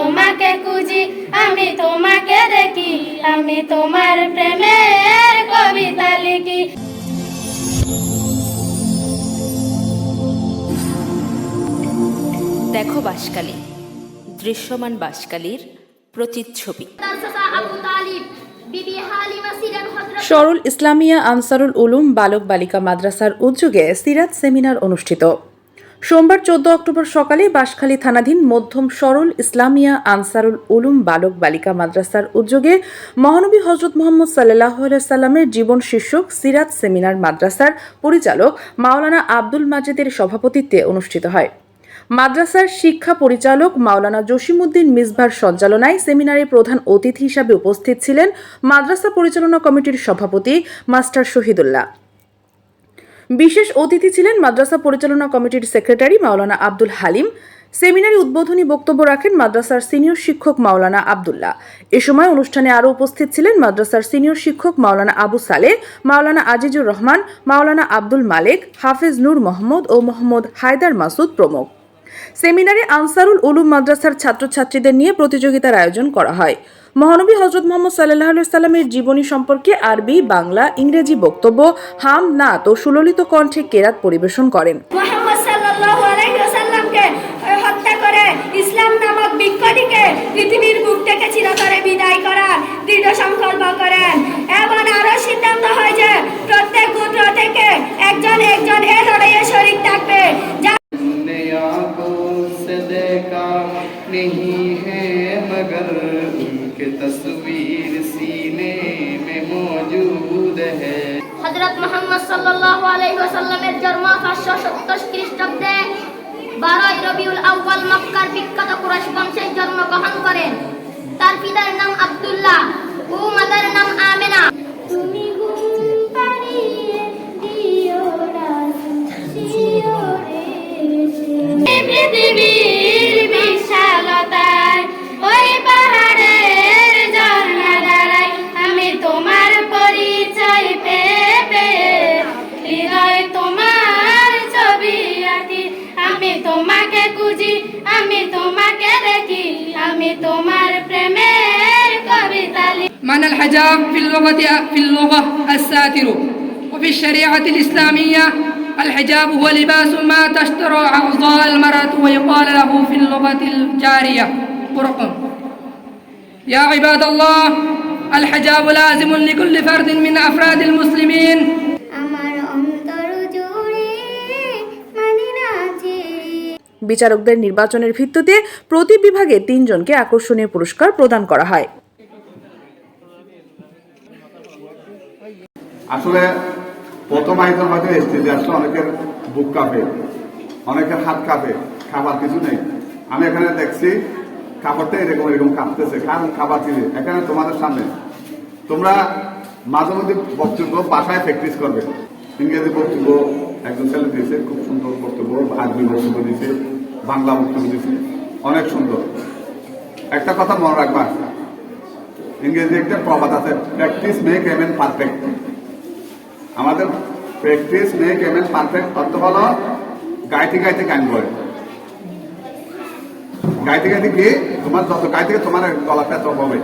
তোমাকে খুঁজি আমি তোমাকে দেখি আমি তোমার প্রেমের কবিতা লিখি। দেখো বাসকালী দৃশ্যমান বাসকালীর প্রতিচ্ছবি। সরল ইসলামিয়া আনসারুল উলুম বালক বালিকা মাদ্রাসার উদ্যোগে সিরাত সেমিনার অনুষ্ঠিত। সোমবার চোদ্দ অক্টোবর সকালে বাঁশখালী থানাধীন মধ্যম সরল ইসলামিয়া আনসারুল উলুম বালক বালিকা মাদ্রাসার উদ্যোগে মহানবী হজরত মোহাম্মদ সাল্লাহ সাল্লামের জীবন শীর্ষক সিরাত সেমিনার মাদ্রাসার পরিচালক মাওলানা আব্দুল মাজেদের সভাপতিত্বে অনুষ্ঠিত হয়। মাদ্রাসার শিক্ষা পরিচালক মাওলানা জসিমউদ্দিন মিসভার সঞ্চালনায় সেমিনারে প্রধান অতিথি হিসাবে উপস্থিত ছিলেন মাদ্রাসা পরিচালনা কমিটির সভাপতি মাস্টার শহীদুল্লাহ। বিশেষ অতিথি ছিলেন মাদ্রাসা পরিচালনা কমিটির সেক্রেটারি মাওলানা আব্দুল হালিম। সেমিনারে উদ্বোধনী বক্তব্য রাখেন মাদ্রাসার সিনিয়র শিক্ষক মাওলানা আবদুল্লাহ। এ সময় অনুষ্ঠানে আরও উপস্থিত ছিলেন মাদ্রাসার সিনিয়র শিক্ষক মাওলানা আবু সালে মাওলানা আজিজুর রহমান, মাওলানা আব্দুল মালেক, হাফিজ নূর মোহাম্মদ ও মোহাম্মদ হায়দার মাসুদ প্রমুখ। সেমিনারে আনসারুল উলুম মাদ্রাসার ছাত্রছাত্রীদের নিয়ে প্রতিযোগিতার আয়োজন করা হয়। মহানবী হজরত মোহাম্মদ সাল্লাহ সাল্লামের জীবনী সম্পর্কে আরবি, বাংলা, ইংরেজি বক্তব্য হাম নাত ও সুললিত কণ্ঠে কেরাত পরিবেশন করেন। से देखा नहीं है मगर उनके तस्वीर सीने में मौजूद है হযরত মুহাম্মদ সাল্লাল্লাহু আলাইহি ওয়াসাল্লামের জন্ম 527 খ্রিস্টাব্দে 12 রবিউল আউয়াল তোমার প্রেমের কবিতা লিখি معنى الحجاب في اللغة في اللغة الساتر وفي الشريعة الإسلامية الحجاب هو لباس ما تستر أعضاء المرأة ويقال له في اللغة الجارية برق يا عباد الله الحجاب لازم لكل فرد من أفراد المسلمين বিচারকদের নির্বাচনের ভিত্তিতে প্রতি বিভাগে তিনজনকে আকর্ষণীয় পুরস্কার প্রদান করা হয়। আসলে প্রথম আইটেম হয়তো স্টেজে আসলে অনেকের বুক কাঁপে, অনেকের হাত কাঁপে, খাবার কিছু নেই। আমি এখানে দেখছি খাবারটা এরকম এরকম কাঁপতেছে। কারণ খাবার কি এখানে তোমাদের সামনে। তোমরা মাঝে মধ্যে বক্তব্য বাসায় প্র্যাকটিস করবে। ইংরেজি বক্তব্য একজন ছেলে দিয়েছে, খুব সুন্দর বক্তব্য আরবি বক্তব্য দিয়েছে, বাংলা বক্তব্য দিয়েছে। অনেক সুন্দর। একটা কথা মনে রাখবা ইংরেজি একটা প্রবাদ আছে practice make a man perfect আমাদের practice make a man perfect অর্থ হলো গাইতে গাইতে গান করে। গাইতে গাইতে গিয়ে তোমার যত গাইতে তোমার গলাটা তো হবে।